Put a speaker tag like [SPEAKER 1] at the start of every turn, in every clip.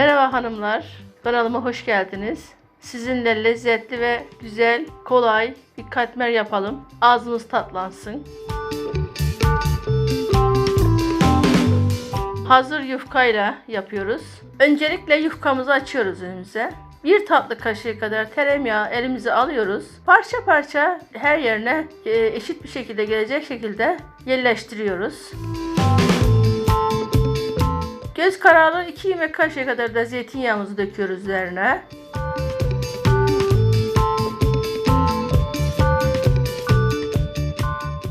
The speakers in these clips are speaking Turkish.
[SPEAKER 1] Merhaba hanımlar, kanalıma hoş geldiniz. Sizinle lezzetli ve güzel, kolay bir katmer yapalım. Ağzınız tatlansın. Hazır yufkayla yapıyoruz. Öncelikle yufkamızı açıyoruz önümüze. Bir tatlı kaşığı kadar tereyağı elimize alıyoruz. Parça parça her yerine e, eşit bir şekilde gelecek şekilde yerleştiriyoruz. Göz kararı 2 yemek kaşığı kadar da zeytinyağımızı döküyoruz üzerine.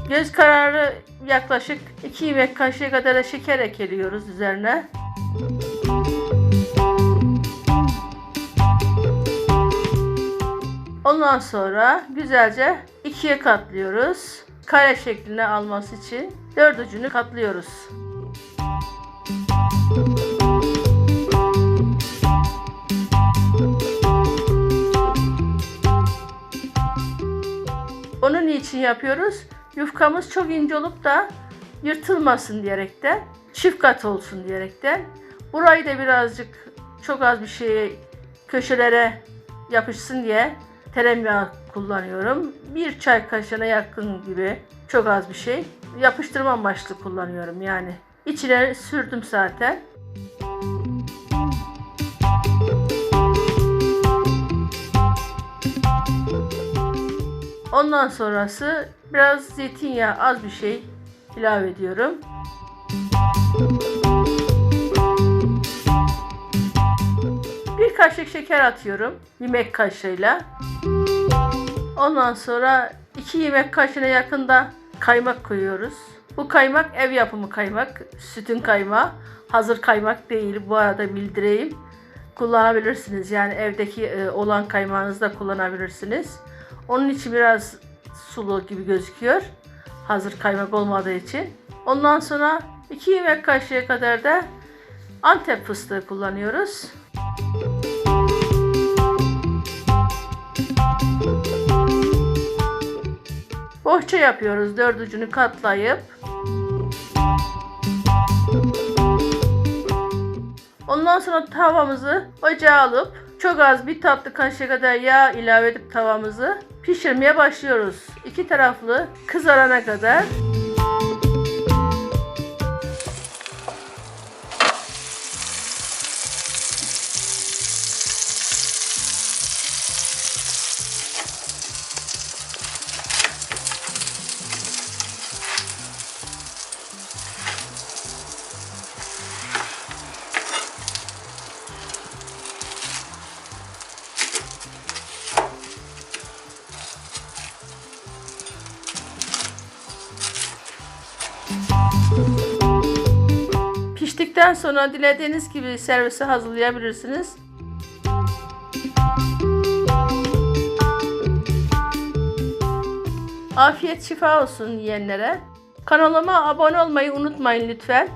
[SPEAKER 1] Göz kararı yaklaşık 2 yemek kaşığı kadar da şeker ekliyoruz üzerine. Ondan sonra güzelce ikiye katlıyoruz. Kare şeklini alması için dört ucunu katlıyoruz. Onun için yapıyoruz. Yufkamız çok ince olup da yırtılmasın diyerekten, çift kat olsun diyerekten. Burayı da birazcık çok az bir şey köşelere yapışsın diye tereyağı kullanıyorum. Bir çay kaşığına yakın gibi çok az bir şey. Yapıştırma amaçlı kullanıyorum yani. İçine sürdüm zaten. Ondan sonrası biraz zeytinyağı az bir şey ilave ediyorum. Bir kaşık şeker atıyorum yemek kaşığıyla. Ondan sonra iki yemek kaşığına yakında kaymak koyuyoruz. Bu kaymak ev yapımı kaymak, sütün kaymağı. Hazır kaymak değil bu arada bildireyim. Kullanabilirsiniz yani evdeki e, olan kaymağınızı da kullanabilirsiniz. Onun için biraz sulu gibi gözüküyor. Hazır kaymak olmadığı için. Ondan sonra 2 yemek kaşığı kadar da Antep fıstığı kullanıyoruz. Bohça yapıyoruz dört ucunu katlayıp. Ondan sonra tavamızı ocağa alıp çok az bir tatlı kaşığı kadar yağ ilave edip tavamızı pişirmeye başlıyoruz. İki taraflı kızarana kadar. Piştikten sonra dilediğiniz gibi servise hazırlayabilirsiniz. Afiyet şifa olsun yiyenlere. Kanalıma abone olmayı unutmayın lütfen.